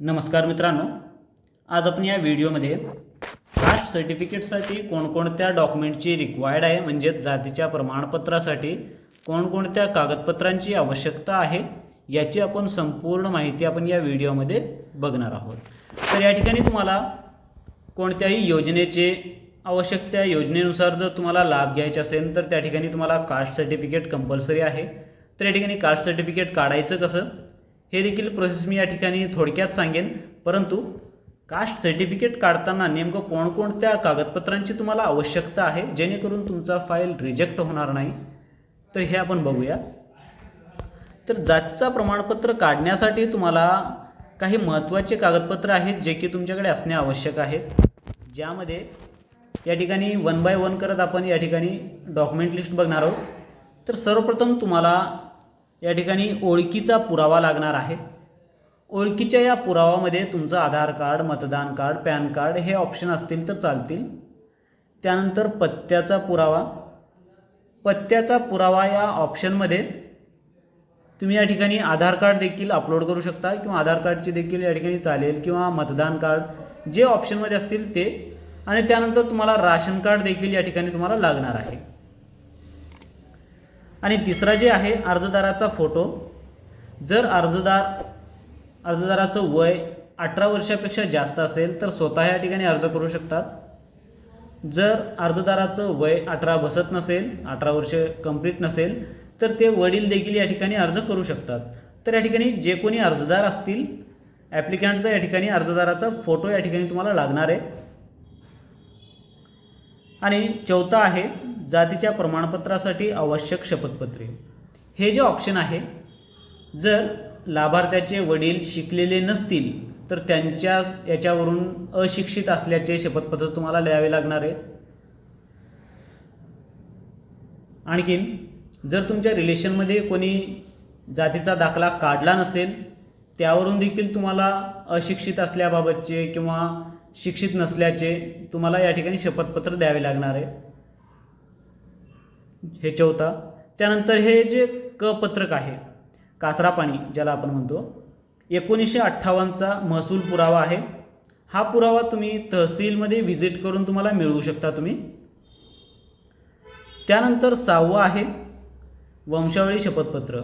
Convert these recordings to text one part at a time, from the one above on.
नमस्कार मित्रांनो आज आपण या व्हिडिओमध्ये कास्ट सर्टिफिकेटसाठी कोणकोणत्या डॉक्युमेंटची रिक्वायर्ड आहे म्हणजेच जातीच्या प्रमाणपत्रासाठी कोणकोणत्या कागदपत्रांची आवश्यकता आहे याची आपण संपूर्ण माहिती आपण या व्हिडिओमध्ये बघणार आहोत. तर या ठिकाणी तुम्हाला कोणत्याही योजनेचे आवश्यक त्या योजनेनुसार जर तुम्हाला लाभ घ्यायचा असेल तर त्या ठिकाणी तुम्हाला कास्ट सर्टिफिकेट कंपल्सरी आहे. तर या ठिकाणी कास्ट सर्टिफिकेट काढायचं कसं? हे देखील प्रोसेस मी या ठिकाणी थोडक्यात सांगेन. परंतु कास्ट सर्टिफिकेट काढताना नेमकं कोणकोणत्या कागदपत्रांची तुम्हाला आवश्यकता आहे? जेणेकरून तुमचा फाईल रिजेक्ट होणार नाही. तर हे आपण बघूया. तर जातीचा प्रमाणपत्र काढण्यासाठी तुम्हाला काही महत्त्वाचे कागदपत्र आहेत जे की तुमच्याकडे असणे आवश्यक आहेत ज्यामध्ये या ठिकाणी वन बाय वन करत आपण या ठिकाणी डॉक्युमेंट लिस्ट बघणार आहोत. तर सर्वप्रथम तुम्हाला या ठिकाणी ओळखीचा पुरावा लागणार आहे. ओळखीच्या या पुरावामध्ये तुमचं आधार कार्ड मतदान कार्ड पॅन कार्ड हे ऑप्शन असतील तर चालतील. त्यानंतर पत्त्याचा पुरावा. पत्त्याचा पुरावा या ऑप्शनमध्ये तुम्ही या ठिकाणी आधार कार्ड देखील अपलोड करू शकता किंवा आधार कार्डची देखील या ठिकाणी चालेल किंवा मतदान कार्ड जे ऑप्शनमध्ये असतील ते. आणि त्यानंतर तुम्हाला राशन कार्ड देखील या ठिकाणी तुम्हाला लागणार आहे. आणि तिसरा जे आहे अर्जदाराचा फोटो जर अर्जदार अर्जदाराचं वय अठरा वर्षापेक्षा जास्त असेल तर स्वतः या ठिकाणी अर्ज करू शकतात. जर अर्जदाराचं वय अठरा बसत नसेल अठरा वर्ष कंप्लीट नसेल तर ते वडील देखील या ठिकाणी अर्ज करू शकतात. तर या ठिकाणी जे कोणी अर्जदार असतील ॲप्लिकंटचा या ठिकाणी अर्जदाराचा फोटो या ठिकाणी तुम्हाला लागणार आहे. आणि चौथा आहे जातीच्या प्रमाणपत्रासाठी आवश्यक शपथपत्रे. हे जे ऑप्शन आहे जर लाभार्थ्याचे वडील शिकलेले नसतील तर त्यांच्या याच्यावरून अशिक्षित असल्याचे शपथपत्र तुम्हाला लिहावे लागणार आहे आणखीन जर तुमच्या रिलेशनमध्ये कोणी जातीचा दाखला काढला नसेल त्यावरून देखील तुम्हाला अशिक्षित असल्याबाबतचे किंवा शिक्षित नसल्याचे तुम्हाला या ठिकाणी शपथपत्र द्यावे लागणार आहे हे चौथा त्यानंतर हे जे क पत्रक आहे कासरा पाणी ज्याला आपण म्हणतो एकोणीसशे अठ्ठावन्नचा महसूल पुरावा आहे. हा पुरावा तुम्ही तहसीलमध्ये व्हिजिट करून तुम्हाला मिळवू शकता तुम्ही. त्यानंतर सहावं आहे वंशावळी शपथपत्र.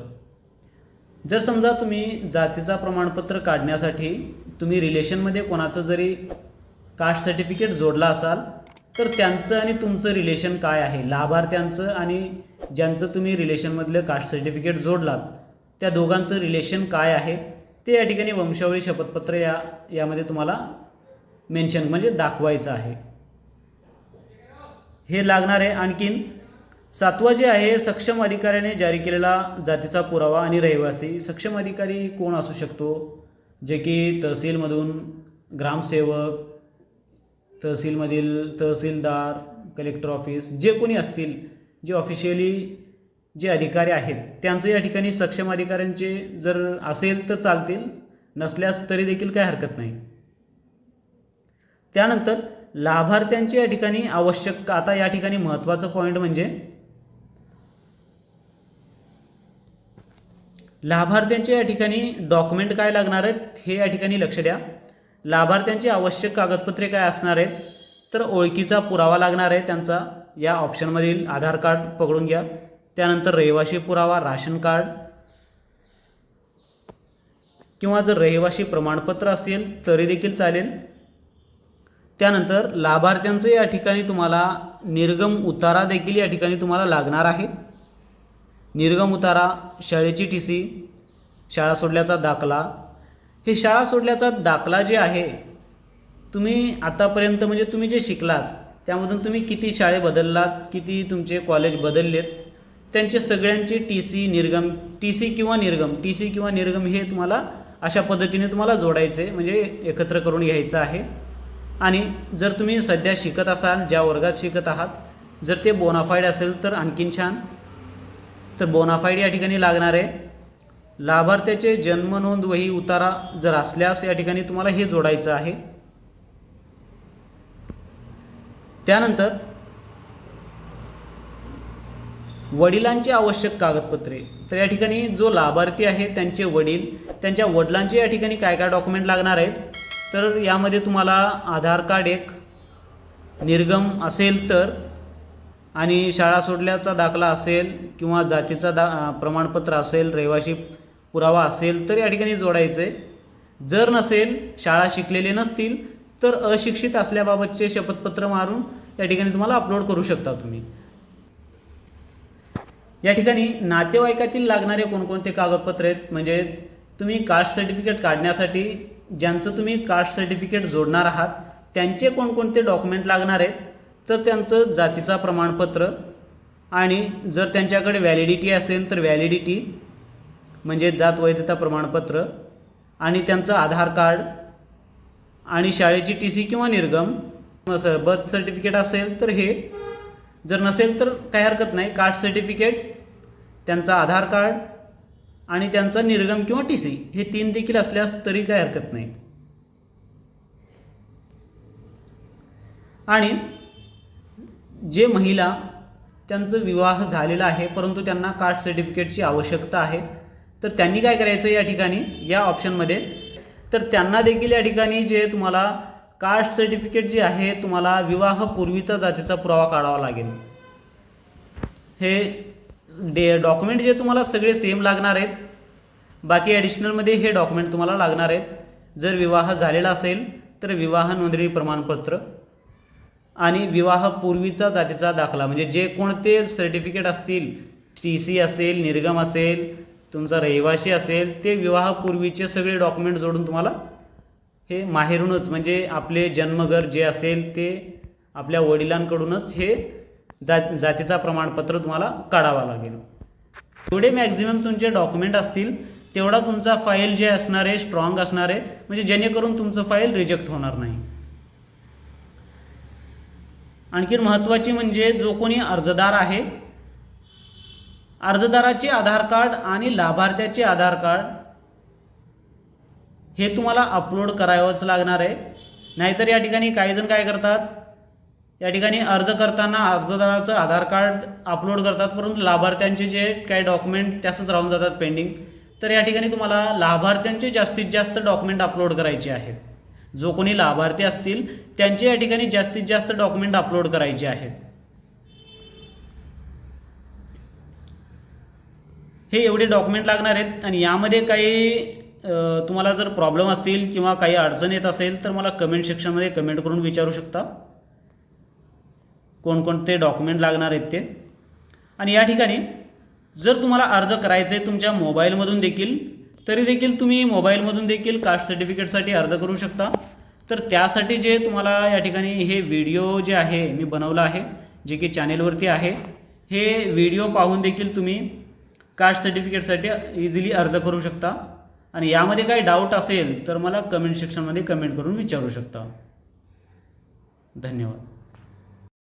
जर समजा तुम्ही जातीचा प्रमाणपत्र काढण्यासाठी तुम्ही रिलेशनमध्ये कोणाचं जरी कास्ट सर्टिफिकेट जोडला असाल तर त्यांचं आणि तुमचं रिलेशन काय आहे? लाभार्थ्यांचं आणि ज्यांचं तुम्ही रिलेशनमधलं कास्ट सर्टिफिकेट जोडलात त्या दोघांचं रिलेशन काय आहे? ते या ठिकाणी वंशावळी शपथपत्र या यामध्ये तुम्हाला मेन्शन म्हणजे दाखवायचं आहे. हे लागणार आहे आणखीन सातवा जे आहे सक्षम अधिकाऱ्याने जारी केलेला जातीचा पुरावा आणि रहिवासी. सक्षम अधिकारी कोण असू शकतो? जे की तहसीलमधून ग्रामसेवक तहसीलमधील तहसीलदार कलेक्टर ऑफिस जे कोणी असतील जे ऑफिशियली जे अधिकारी आहेत त्यांचं या ठिकाणी सक्षम अधिकाऱ्यांचे जर असेल तर चालतील नसल्यास तरी देखील काही हरकत नाही. त्यानंतर लाभार्थ्यांचे या ठिकाणी आवश्यक आता या ठिकाणी महत्त्वाचं पॉईंट म्हणजे लाभार्थ्यांचे या ठिकाणी डॉक्युमेंट काय लागणार आहेत हे या ठिकाणी लक्ष द्या. लाभार्थ्यांची आवश्यक कागदपत्रे काय असणार आहेत तर ओळखीचा पुरावा लागणार आहे त्यांचा. या ऑप्शनमधील आधार कार्ड पकडून घ्या. त्यानंतर रहिवाशी पुरावा राशन कार्ड. किंवा जर रहिवाशी प्रमाणपत्र असेल तरी देखील चालेल. त्यानंतर लाभार्थ्यांचं या ठिकाणी तुम्हाला निर्गम उतारा देखील या ठिकाणी तुम्हाला लागणार आहे. निर्गम उतारा शाळेची टी सी शाळा सोडल्याचा दाखला हे शाळा सोडल्याचा दाखला जे आहे तुम्ही आतापर्यंत म्हणजे तुम्ही जे शिकलात त्यामधून तुम्ही किती शाळे बदललात किती तुमचे कॉलेज बदललेत त्यांचे सगळ्यांचे टी सी निर्गम टी सी किंवा निर्गम टी सी किंवा निर्गम हे तुम्हाला अशा पद्धतीने तुम्हाला जोडायचं आहे म्हणजे एकत्र करून घ्यायचं आहे. आणि जर तुम्ही सध्या शिकत असाल ज्या वर्गात शिकत आहात जर ते बोनाफाईड असेल तर आणखीन छान. तर बोनाफाईड या ठिकाणी लागणार आहे. लाभार्थ्याचे जन्म नोंद वही उतारा जर असल्यास या ठिकाणी तुम्हाला हे जोडायचं आहे. त्यानंतर वडिलांची आवश्यक कागदपत्रे. तर या ठिकाणी जो लाभार्थी आहे त्यांचे वडील त्यांच्या वडिलांचे या ठिकाणी काय काय डॉक्युमेंट लागणार आहेत? तर यामध्ये तुम्हाला आधार कार्ड एक निर्गम असेल तर आणि शाळा सोडल्याचा दाखला असेल किंवा जातीचा दा प्रमाणपत्र असेल रहिवाशी पुरावा असेल तर या ठिकाणी जोडायचं आहे जर नसेल शाळा शिकलेले नसतील तर अशिक्षित असल्याबाबतचे शपथपत्र मारून या ठिकाणी तुम्हाला अपलोड करू शकता तुम्ही. या ठिकाणी नातेवाईकातील लागणारे कोणकोणते कागदपत्र आहेत? म्हणजे तुम्ही कास्ट सर्टिफिकेट काढण्यासाठी ज्यांचं तुम्ही कास्ट सर्टिफिकेट जोडणार आहात त्यांचे कोणकोणते डॉक्युमेंट लागणार आहेत? तर त्यांचं जातीचा प्रमाणपत्र आणि जर त्यांच्याकडे व्हॅलिडिटी असेल तर व्हॅलिडिटी म्हणजे जात वैधता प्रमाणपत्र आणि त्यांचं आधार कार्ड आणि शाळेची टी सी किंवा निर्गम. बर्थ सर्टिफिकेट असेल तर हे. जर नसेल तर काही हरकत नाही. कास्ट सर्टिफिकेट त्यांचा आधार कार्ड आणि त्यांचा निर्गम किंवा टी सी. हे तीन देखील असल्यास तरी काही हरकत नाही. आणि जे महिला त्यांचं विवाह झालेला आहे परंतु त्यांना कास्ट सर्टिफिकेटची आवश्यकता आहे तर त्यांनी काय करायचं या ठिकाणी? या ऑप्शनमध्ये तर त्यांना देखील या ठिकाणी जे तुम्हाला कास्ट सर्टिफिकेट जे आहे तुम्हाला विवाहपूर्वीचा जातीचा पुरावा काढावा लागेल. हे डे डॉक्युमेंट जे तुम्हाला सगळे सेम लागणार आहेत. बाकी ॲडिशनलमध्ये हे डॉक्युमेंट तुम्हाला लागणार आहेत. जर विवाह झालेला असेल तर विवाह नोंदणी प्रमाणपत्र आणि विवाहापूर्वीचा जातीचा दाखला. म्हणजे जे कोणते सर्टिफिकेट असतील टी सी असेल निर्गम असेल तुमचा रहिवासी असेल ते विवाहापूर्वीचे सगळे डॉक्युमेंट जोडून तुम्हाला हे माहेरूनच म्हणजे आपले जन्मघर जे असेल ते आपल्या वडिलांकडूनच हे जा जातीचा प्रमाणपत्र तुम्हाला काढावा लागेल. जेवढे मॅक्झिमम तुमचे डॉक्युमेंट असतील तेवढा तुमचा फाईल जे असणार आहे स्ट्रॉंग असणार आहे म्हणजे जेणेकरून तुमचं फाईल रिजेक्ट होणार नाही. आणखीन महत्त्वाची म्हणजे जो कोणी अर्जदार आहे अर्जदाराचे आधार कार्ड आणि लाभार्थ्याचे आधार कार्ड हे तुम्हाला अपलोड करावंच लागणार आहे. नाहीतर या ठिकाणी काही जण काय करतात? या ठिकाणी अर्ज करताना अर्जदाराचं आधार कार्ड अपलोड करतात परंतु लाभार्थ्यांचे जे काही डॉक्युमेंट त्यासच राहून जातात पेंडिंग. तर या ठिकाणी तुम्हाला लाभार्थ्यांचे जास्तीत जास्त डॉक्युमेंट अपलोड करायचे आहेत. जो कोणी लाभार्थी असतील त्यांचे या ठिकाणी जास्तीत जास्त डॉक्युमेंट अपलोड करायचे आहेत. हे एवढे डॉक्युमेंट लागणार आहेत आणि यामध्ये काही तुम्हाला जर प्रॉब्लेम असतील किंवा काही अडचण येत असेल तर मला कमेंट सेक्शनमध्ये कमेंट करून विचारू शकता. कोणकोणते डॉक्युमेंट लागणार आहेत ते. आणि या ठिकाणी जर तुम्हाला अर्ज करायचे आहे तुमच्या मोबाईलमधून देखील तरी देखील तुम्ही मोबाईलमधून देखील कास्ट सर्टिफिकेटसाठी अर्ज करू शकता. तर त्यासाठी जे तुम्हाला या ठिकाणी हे व्हिडिओ जे आहे मी बनवलं आहे जे की चॅनेलवरती आहे हे व्हिडिओ पाहून देखील तुम्ही कास्ट सर्टिफिकेटसाठी इझिली अर्ज करू शकता. आणि यामध्ये काही डाऊट असेल तर मला कमेंट सेक्शनमध्ये कमेंट करून विचारू शकता. धन्यवाद.